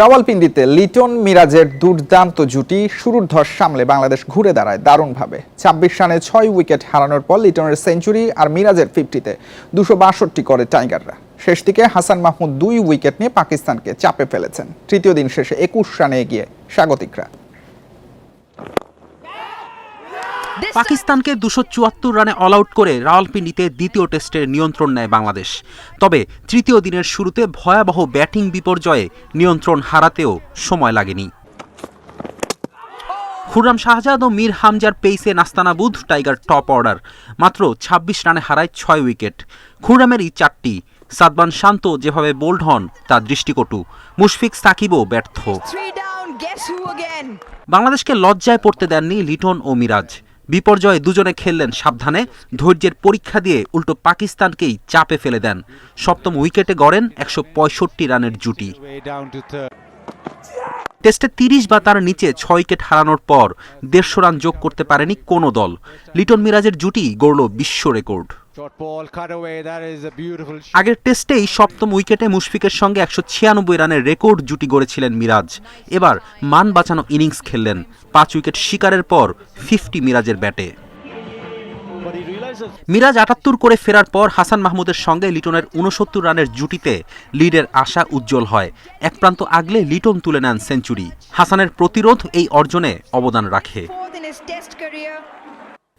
রাওয়ালপিন্ডিতে লিটন মিরাজের দুর্দান্ত জুটি শুরুর ধস সামলে বাংলাদেশ ঘুরে দাঁড়ায় দারুণভাবে। ছাব্বিশ রানে ছয় উইকেট হারানোর পর লিটনের সেঞ্চুরি আর মিরাজের ফিফটিতে দুশো বাষট্টি করে টাইগাররা। শেষ দিকে হাসান মাহমুদ দুই উইকেট নিয়ে পাকিস্তানকে চাপে ফেলেছেন। তৃতীয় দিন শেষে একুশ রানে এগিয়ে স্বাগতিকরা। পাকিস্তানকে দুশো চুয়াত্তর রানে অল আউট করে রাওয়ালপিন্ডিতে দ্বিতীয় টেস্টের নিয়ন্ত্রণ নেয় বাংলাদেশ। তবে তৃতীয় দিনের শুরুতে ভয়াবহ ব্যাটিং বিপর্যয়ে নিয়ন্ত্রণ হারাতেও সময় লাগেনি। খুররাম শাহজাদ ও মীর হামজার পেইসে নাস্তানাবুদ টাইগার টপ অর্ডার। মাত্র ২৬ রানে হারায় ছয় উইকেট। খুররামেরই চারটি। সাদবান শান্ত যেভাবে বোল্ড হন তা দৃষ্টিকটু। মুশফিক সাকিবও ব্যর্থ? বাংলাদেশকে লজ্জায় পড়তে দেননি লিটন ও মিরাজ। বিপর্যয়ে দুজনে খেললেন সাবধানে। ধৈর্যের পরীক্ষা দিয়ে উল্টো পাকিস্তানকেই চাপে ফেলে দেন। সপ্তম উইকেটে গড়েন একশো পঁয়ষট্টি রানের জুটি। টেস্টে তিরিশ বা তার নিচে ছয় উইকেট হারানোর পর দেড়শো রান যোগ করতে পারেনি কোনো দল। লিটন মিরাজের জুটি গড়ল বিশ্ব রেকর্ড. আগের টেস্টেই সপ্তম উইকেটে মুশফিকের সঙ্গে একশো ছিয়ানব্বই রানের রেকর্ড জুটি গড়েছিলেন মিরাজ। এবার মান বাঁচানো ইনিংস খেললেন। পাঁচ উইকেট শিকারের পর ফিফটি মিরাজের ব্যাটে। মিরাজ আটাত্তর করে ফেরার পর হাসান মাহমুদের সঙ্গে লিটনের উনসত্তর রানের জুটিতে লিডের আশা উজ্জ্বল হয়। এক প্রান্ত আগলে লিটন তুলে নেন সেঞ্চুরি। হাসানের প্রতিরোধ এই অর্জনে অবদান রাখে.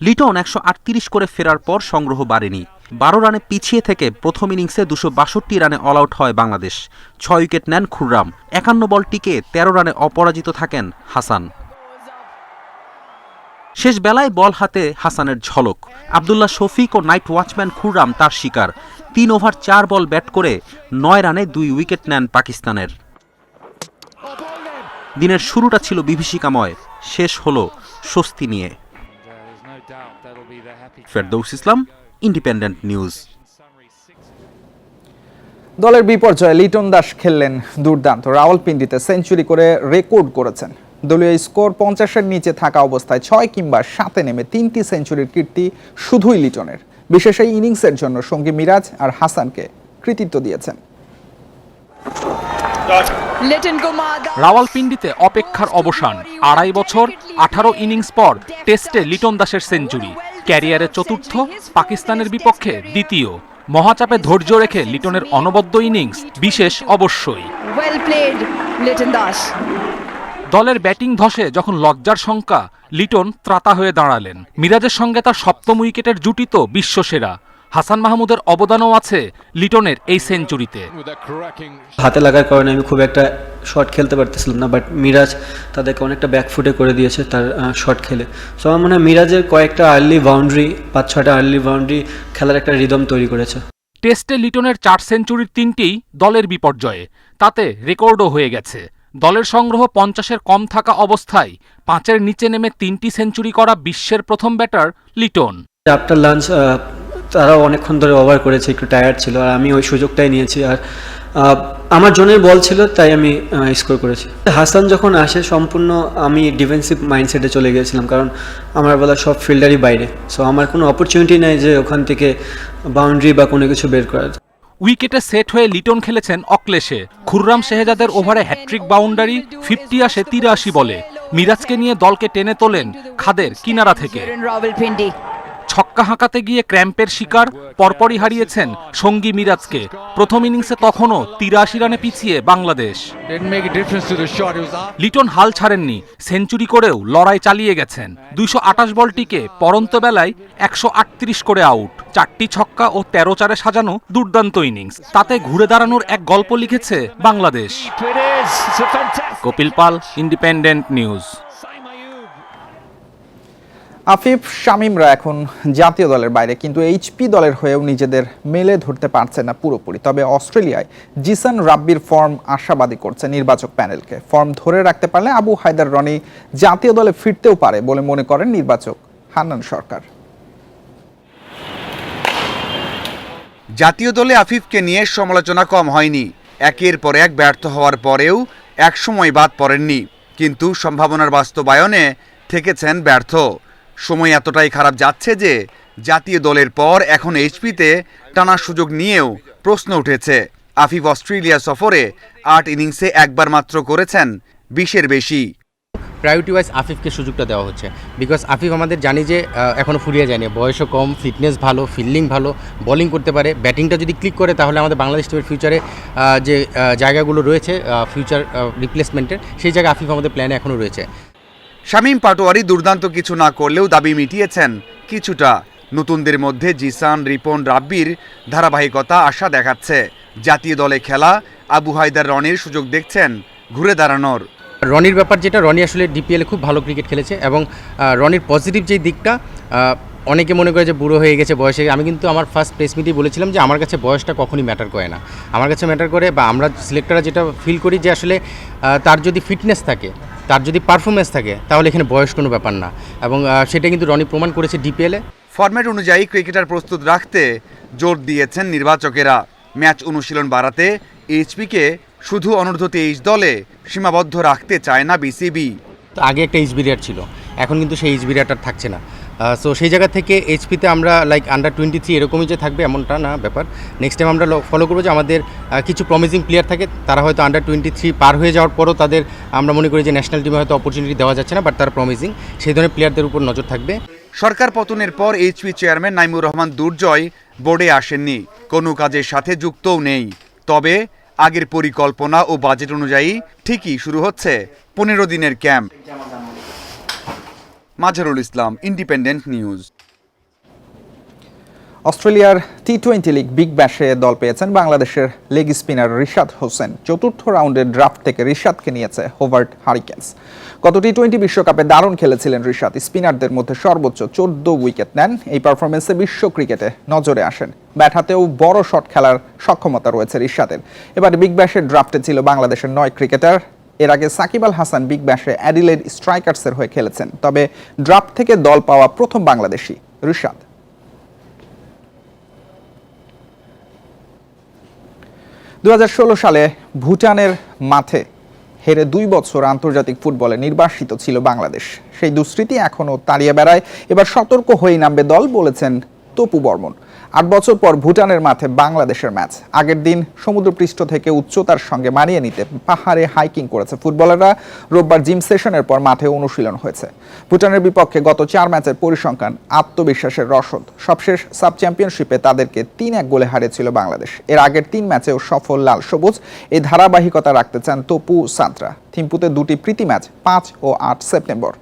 লিটন একশো আটত্রিশ করে ফেরার পর সংগ্রহ বাড়েনি। বারো রানে পিছিয়ে থেকে প্রথম ইনিংসে দুশো বাষট্টি রানে অল আউট হয় বাংলাদেশ। ছয় উইকেট নেন খুররাম। একান্ন বল টিকে তেরো রানে অপরাজিত থাকেন হাসান। শেষ বেলায় বল হাতে হাসানের ঝলক। আবদুল্লাহ শফিক ও নাইট ওয়াচম্যান খুররাম তার শিকার। তিন ওভার চার বল ব্যাট করে নয় রানে দুই উইকেট নেন পাকিস্তানের। দিনের শুরুটা ছিল বিভীষিকাময়, শেষ হলো স্বস্তি নিয়ে. Ferdous Islam, independent news. দলের বিপর্যয়ে লিটন দাস খেললেন দুর্দান্ত। রাওয়ালপিন্ডিতে সেঞ্চুরি করে রেকর্ড করেছেন। দলীয় স্কোর পঞ্চাশের নিচে থাকা অবস্থায় ছয় কিংবা সাতে নেমে তিনটি সেঞ্চুরির কীর্তি শুধুই লিটনের। বিশেষ এই ইনিংসের জন্য সঙ্গী মিরাজ আর হাসানকে কৃতিত্ব দিয়েছেন. রাওয়ালপিন্ডিতে অপেক্ষার অবসান। আড়াই বছর আঠারো ইনিংস পর টেস্টে লিটন দাসের সেঞ্চুরি। ক্যারিয়ারে চতুর্থ পাকিস্তানের বিপক্ষে দ্বিতীয়। মহাচাপে ধৈর্য রেখে লিটনের অনবদ্য ইনিংস বিশেষ অবশ্যই। দলের ব্যাটিং ধসে যখন লজ্জার শঙ্কা লিটন ত্রাতা হয়ে দাঁড়ালেন। মিরাজের সঙ্গে তার সপ্তম উইকেটের জুটি তো বিশ্বসেরা। হাসান মাহমুদের অবদানও আছে লিটনের এই সেঞ্চুরিতে। হাতে লাগার কারণে আমি খুব একটা শট খেলতে পারতেছিলাম না বাট মিরাজ তাদেরকে অনেকটা ব্যাকফুটে করে দিয়েছে তার শট খেলে। সো আমার মনে হয় মিরাজের কয়েকটা আর্লি বাউন্ডারি পাঁচ ছয়টা আর্লি বাউন্ডারি খেলার একটা রিদম তৈরি করেছে। টেস্টে লিটনের চার সেঞ্চুরির তিনটিই দলের বিপর্যয়ে। তাতে রেকর্ডও হয়ে গেছে। দলের সংগ্রহ পঞ্চাশের কম থাকা অবস্থায় পাঁচের নিচে নেমে তিনটি সেঞ্চুরি করা বিশ্বের প্রথম ব্যাটার লিটন। আফটার লাঞ্চ তারাও অনেকক্ষণ ধরে ওভার করেছে, একটু টায়ার্ড ছিল, আর আমি ওই সুযোগটাই নিয়েছি। আর আমার জনের বল ছিল, তাই আমি স্কোর করেছি। হাসান যখন আসে, সম্পূর্ণ আমি ডিফেন্সিভ মাইন্ডসেটে চলে গিয়েছিলাম, কারণ আমার বেলা সব ফিল্ডারই বাইরে। সো আমার কোনো অপরচুনিটি নেই যে ওখান থেকে বাউন্ডারি বা কোনো কিছু বের করার। উইকেটে সেট হয়ে লিটন খেলেছেন অক্লেশে। খুররাম শেহজাদের ওভারে হ্যাট্রিক বাউন্ডারি ফিফটি আসে তিরাশি বলে। মিরাজকে নিয়ে দলকে টেনে তোলেন খাদের কিনারা থেকে. ছক্কা হাঁকাতে গিয়ে ক্র্যাম্পের শিকার পরপরই হারিয়েছেন সঙ্গী মিরাজকে। প্রথম ইনিংসে তখনও তিরাশি রানে পিছিয়ে বাংলাদেশ. লিটন হাল ছাড়েননি সেঞ্চুরি করেও লড়াই চালিয়ে গেছেন। দুইশো আটাশ বলটিকে পরন্ত বেলায় একশো আটত্রিশ করে আউট। চারটি ছক্কা ও তেরো চারে সাজানো দুর্দান্ত ইনিংস। তাতে ঘুরে দাঁড়ানোর এক গল্প লিখেছে Bangladesh. Kapil Pal independent news. Afif, শামিমরা এখন জাতীয় দলের বাইরে, কিন্তু এইচপি দলের হয়েও নিজেদের মেলে ধরতে পারছে না পুরোপুরি। তবে অস্ট্রেলিয়ায় জিসান রাব্বির ফর্ম আশাবাদী করছে নির্বাচক প্যানেলকে। ফর্ম ধরে রাখতে পারলে আবু হায়দার রনি জাতীয় দলে ফিরতেও পারে বলে মনে করেন নির্বাচক হান্নান সরকার। জাতীয় দলে আফিফকে নিয়ে সমালোচনা কম হয়নি। একের পর এক ব্যর্থ হওয়ার পরেও একসময় বাদ পড়েননি। কিন্তু সম্ভাবনার বাস্তবায়নে থেকেছেন ব্যর্থ। সময় এতটাই খারাপ যাচ্ছে যে জাতীয় দলের পর এখন এইচপিতে টানার সুযোগ নিয়েও প্রশ্ন উঠেছে। আফিফ অস্ট্রেলিয়া সফরে আট ইনিংসে একবার মাত্র করেছেন বিশের বেশি। প্রায়োরিটি ওয়াইজ আফিফকে সুযোগটা দেওয়া হচ্ছে। বিকজ আফিফ আমাদের জানি যে আহ, এখনও ফুরিয়ে যায়নি। বয়সও কম ফিটনেস ভালো ফিল্ডিং ভালো বোলিং করতে পারে। ব্যাটিংটা যদি ক্লিক করে তাহলে আমাদের বাংলাদেশ টিমের ফিউচারে যে জায়গাগুলো রয়েছে ফিউচার রিপ্লেসমেন্টের সেই জায়গায় আফিফ আমাদের প্ল্যানে এখনও রয়েছে। শামীম পাটোয়ারি দুর্দান্ত কিছু না করলেও দাবি মিটিয়েছেন। কিছুটা নতুনদের মধ্যে জিসান, রিপন, রাব্বির ধারাবাহিকতা আশা দেখাচ্ছে। জাতীয় দলে খেলা, আবু হায়দার রনির সুযোগ দেখছেন ঘুরে দাঁড়ানোর। রনির ব্যাপার যেটা, রনি আসলে ডিপিএলে খুব ভালো ক্রিকেট খেলেছে এবং রনির পজিটিভ যেই দিকটা অনেকে মনে করে যে বুড়ো হয়ে গেছে, বয়সে আমি কিন্তু আমার ফার্স্ট প্রেস মিটেই বলেছিলাম যে আমার কাছে বয়সটা কখনই ম্যাটার করে না। আমার কাছে ম্যাটার করে বা আমরা সিলেক্টররা যেটা ফিল করি যে আসলে তার যদি ফিটনেস থাকে তার যদি পারফরমেন্স থাকে তাহলে এখানে বয়স কোনো ব্যাপার না। এবং সেটা কিন্তু রনি প্রমাণ করেছে ডিপিএলে ফরম্যাট অনুযায়ী ক্রিকেটার প্রস্তুত রাখতে জোর দিয়েছেন নির্বাচকেরা। ম্যাচ অনুশীলন বাড়াতে এইচপিকে শুধু অনূর্ধ্ব তেইশ দলে সীমাবদ্ধ রাখতে চায় না বিসিবি আগে একটা এইচ বিরিয়ার ছিল। এখন কিন্তু সেই এইচ বিরিয়ারটা থাকছে না। সো সেই জায়গা থেকে এইচপিতে আমরা লাইক আন্ডার টোয়েন্টি থ্রি এরকমই যে থাকবে এমনটা না ব্যাপার। নেক্সট টাইম আমরা ফলো করব যে আমাদের কিছু প্রমিজিং প্লেয়ার থাকে, তারা হয়তো আন্ডার টোয়েন্টি থ্রি পার হয়ে যাওয়ার পরও তাদের আমরা মনে করি যে ন্যাশনাল টিমে হয়তো অপরচুনিটি দেওয়া যাচ্ছে না বাট তারা প্রমিজিং সেই ধরনের প্লেয়ারদের উপর নজর থাকবে। সরকার পতনের পর এইচপি চেয়ারম্যান নাইমুর রহমান দুর্জয় বোর্ডে আসেননি। কোনো কাজের সাথে যুক্তও নেই। তবে আগের পরিকল্পনা ও বাজেট অনুযায়ী ঠিকই শুরু হচ্ছে। পনেরো দিনের camp Mazharul Islam independent news অস্ট্রেলিয়ার টি টোয়েন্টি লিগ বিগ ব্যাশে দল পেয়েছেন বাংলাদেশের লেগ স্পিনার রিশাদ হোসেন। চতুর্থ রাউন্ডের ড্রাফট থেকে রিশাদকে নিয়েছে হোভার্ট হারিকেন্স গত টি টোয়েন্টি বিশ্বকাপে দারুণ খেলেছিলেন রিশাদ। স্পিনারদের মধ্যে সর্বোচ্চ চোদ্দ উইকেট নেন। এই পারফরমেন্সে বিশ্ব ক্রিকেটে নজরে আসেন। ব্যাট হাতেও বড় শট খেলার সক্ষমতা রয়েছে রিশাদের। এবার বিগ ব্যাশের ড্রাফটে ছিল বাংলাদেশের নয় ক্রিকেটার এর আগে সাকিব আল হাসান বিগ ব্যাশে অ্যাডিলেড স্ট্রাইকার্সের হয়ে খেলেছেন। তবে ড্রাফট থেকে দল পাওয়া প্রথম বাংলাদেশি, রিশাদ। দু সালে ভুটানের মাঠে হেরে দুই বছর আন্তর্জাতিক ফুটবলে নির্বাসিত ছিল বাংলাদেশ। সেই দুষ্কৃতি এখনও তাড়িয়ে বেড়ায়। এবার সতর্ক হয়ে নামবে দল, বলেছেন তপু বর্মন। আট বছর পর ভুটানের মাঠে বাংলাদেশের ম্যাচ। আগের দিন সমুদ্রপৃষ্ঠ থেকে উচ্চতার সঙ্গে মানিয়ে নিতে পাহাড়ে হাইকিং করেছে ফুটবলাররা। রোববার জিম সেশনের পর মাঠে অনুশীলন হয়েছে। ভুটানের বিপক্ষে গত চার ম্যাচের পরিসংখ্যান, আত্মবিশ্বাসের রসদ। সবশেষ সাব চ্যাম্পিয়নশিপে তাদেরকে তিন এক গোলে হারিয়েছিল বাংলাদেশ। এর আগের তিন ম্যাচেও সফল লাল সবুজ। এই ধারাবাহিকতা রাখতে চান তপু সাঁতরা থিম্পুতে দুটি প্রীতি ম্যাচ, পাঁচ ও আট সেপ্টেম্বর।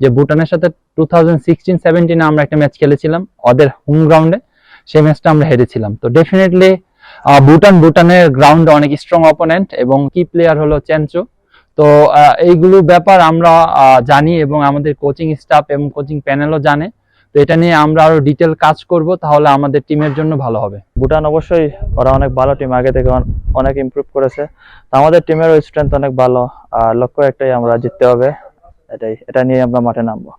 যে ভুটানের সাথে টু থাউজেন্ড সিক্সটিন সেভেন্টিনে আমরা একটা ম্যাচ খেলেছিলাম, ওদের হোম গ্রাউন্ডে সেই ম্যাচটা আমরা হেরেছিলাম। তো ডেফিনেটলি ভুটান, ভুটানের গ্রাউন্ডে অনেক স্ট্রং অপোনেন্ট এবং কি প্লেয়ার হলো চেঞ্চো তো এইগুলো ব্যাপার আমরা জানি এবং আমাদের কোচিং স্টাফ এবং কোচিং প্যানেলও জানে। তো এটা নিয়ে আমরা আরও ডিটেল কাজ করব, তাহলে আমাদের টিমের জন্য ভালো হবে। ভুটান অবশ্যই ওরা অনেক ভালো টিম আগে থেকে অনেক ইমপ্রুভ করেছে। আমাদের টিমেরও স্ট্রেংথ অনেক ভালো, আর লক্ষ্য একটাই, আমরা জিততে হবে। এটাই, এটা নিয়ে আমরা মাঠে নামবো।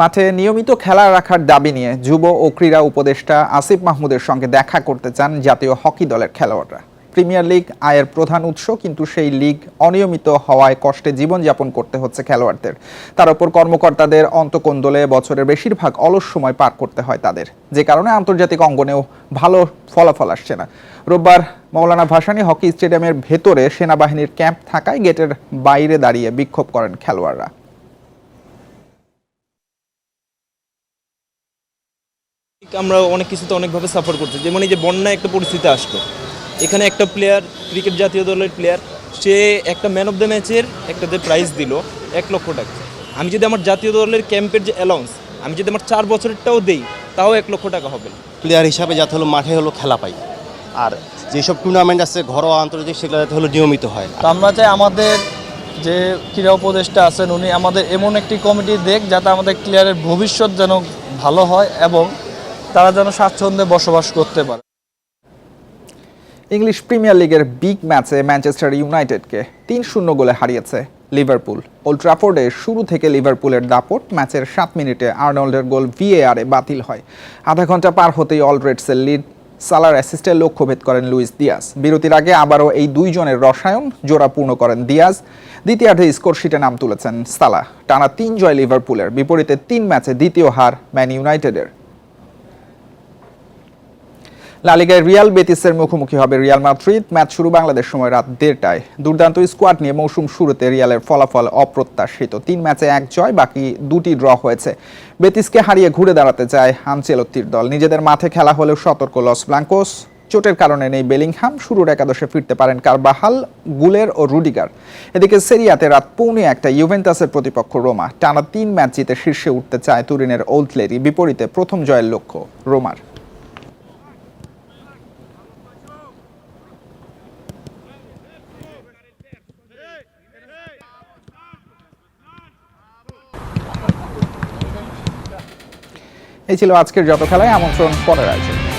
মাঠে নিয়মিত খেলা রাখার দাবি নিয়ে যুব ও ক্রীড়া উপদেষ্টা আসিফ মাহমুদের সঙ্গে দেখা করতে চান জাতীয় হকি দলের খেলোয়াড়রা। প্রিমিয়ার লিগ আয়ের প্রধান উৎস, কিন্তু সেই লিগ অনিয়মিত হওয়ায় কষ্টে জীবনযাপন করতে হচ্ছে খেলোয়াড়দের। তার উপর কর্মকর্তাদের অন্তকোন্দলে বছরের বেশিরভাগ অলস সময় পার করতে হয় তাদের। যে কারণে আন্তর্জাতিক অঙ্গনেও ভালো ফলাফল আসছে না। রোববার মৌলানা ভাসানী হকি স্টেডিয়ামের ভেতরে সেনাবাহিনীর ক্যাম্প থাকায় গেটের বাইরে দাঁড়িয়ে বিক্ষোভ করেন খেলোয়াড়রা। আমরা অনেক কিছুতে অনেকভাবে সাফার করছি। যেমন এই যে বন্যা একটা পরিস্থিতি আসলো। এখানে একটা প্লেয়ার ক্রিকেট জাতীয় দলের প্লেয়ার সে একটা ম্যান অফ দ্য ম্যাচের একটা যে প্রাইজ দিল এক লক্ষ টাকা। আমি যদি আমার জাতীয় দলের ক্যাম্পের যে অ্যালাউন্স আমি যদি আমার চার বছরেরটাও দেই তাও এক লক্ষ টাকা হবে প্লেয়ার হিসাবে যাতে হলো মাঠে হলো খেলা পাই। আর যেসব টুর্নামেন্ট আছে ঘরোয়া আন্তর্জাতিক সেগুলো যাতে হলো নিয়মিত হয়। তো আমরা চাই আমাদের যে ক্রীড়া উপদেষ্টা আছেন উনি আমাদের এমন একটি কমিটি দেখ যাতে আমাদের প্লেয়ারের ভবিষ্যৎ যেন ভালো হয় এবং তারা যেন স্বাচ্ছন্দ্যে বসবাস করতে পারে। ইংলিশ প্রিমিয়ার লিগের বিগ ম্যাচে ম্যানচেস্টার ইউনাইটেডকে তিন শূন্য গোলে হারিয়েছে লিভারপুল। ওল্ড ট্রাফোর্ডে শুরু থেকে লিভারপুলের দাপট ম্যাচের সাত মিনিটে আর্নল্ডের গোল ভিএআরে বাতিল হয়। আধা ঘণ্টা পার হতেই অলরেডসের লিড সালার অ্যাসিস্টে লক্ষ্যভেদ করেন লুইস দিয়াস। বিরতির আগে আবারও এই দুইজনের রসায়ন জোড়া পূর্ণ করেন দিয়াজ দ্বিতীয়ার্ধে স্কোর শিটে নাম তুলেছেন সালা টানা তিন জয় লিভারপুলের। বিপরীতে তিন ম্যাচে দ্বিতীয় হার ম্যান ইউনাইটেডের। লালিগায় রিয়াল বেতিসের মুখোমুখি হবে রিয়াল মাদ্রিদ। ম্যাচ শুরু বাংলাদেশ সময় রাত দেড়টায়। দুর্দান্ত স্কোয়াড নিয়ে মৌসুম শুরুতে রিয়ালের ফলাফল অপ্রত্যাশিত। তিন ম্যাচে এক জয়, বাকি দুটি ড্র হয়েছে। বেতিসকে হারিয়ে ঘুরে দাঁড়াতে চায় আনচেলত্তির দল। নিজেদের মাঠে খেলা হলেও সতর্ক লস ব্লাঙ্কোস। চোটের কারণে নেই বেলিংহাম। শুরুর একাদশে ফিরতে পারেন কারবাহাল, গুলের ও রুডিগার। এদিকে সেরিয়াতে রাত পৌনে একটা ইউভেন্টাসের প্রতিপক্ষ রোমা। টানা তিন ম্যাচ জিতে শীর্ষে উঠতে চায় তুরিনের ওল্ডলেরি বিপরীতে প্রথম জয়ের লক্ষ্য রোমার। এই ছিল আজকের যত খেলায় আমন্ত্রণ পরের আয়োজন।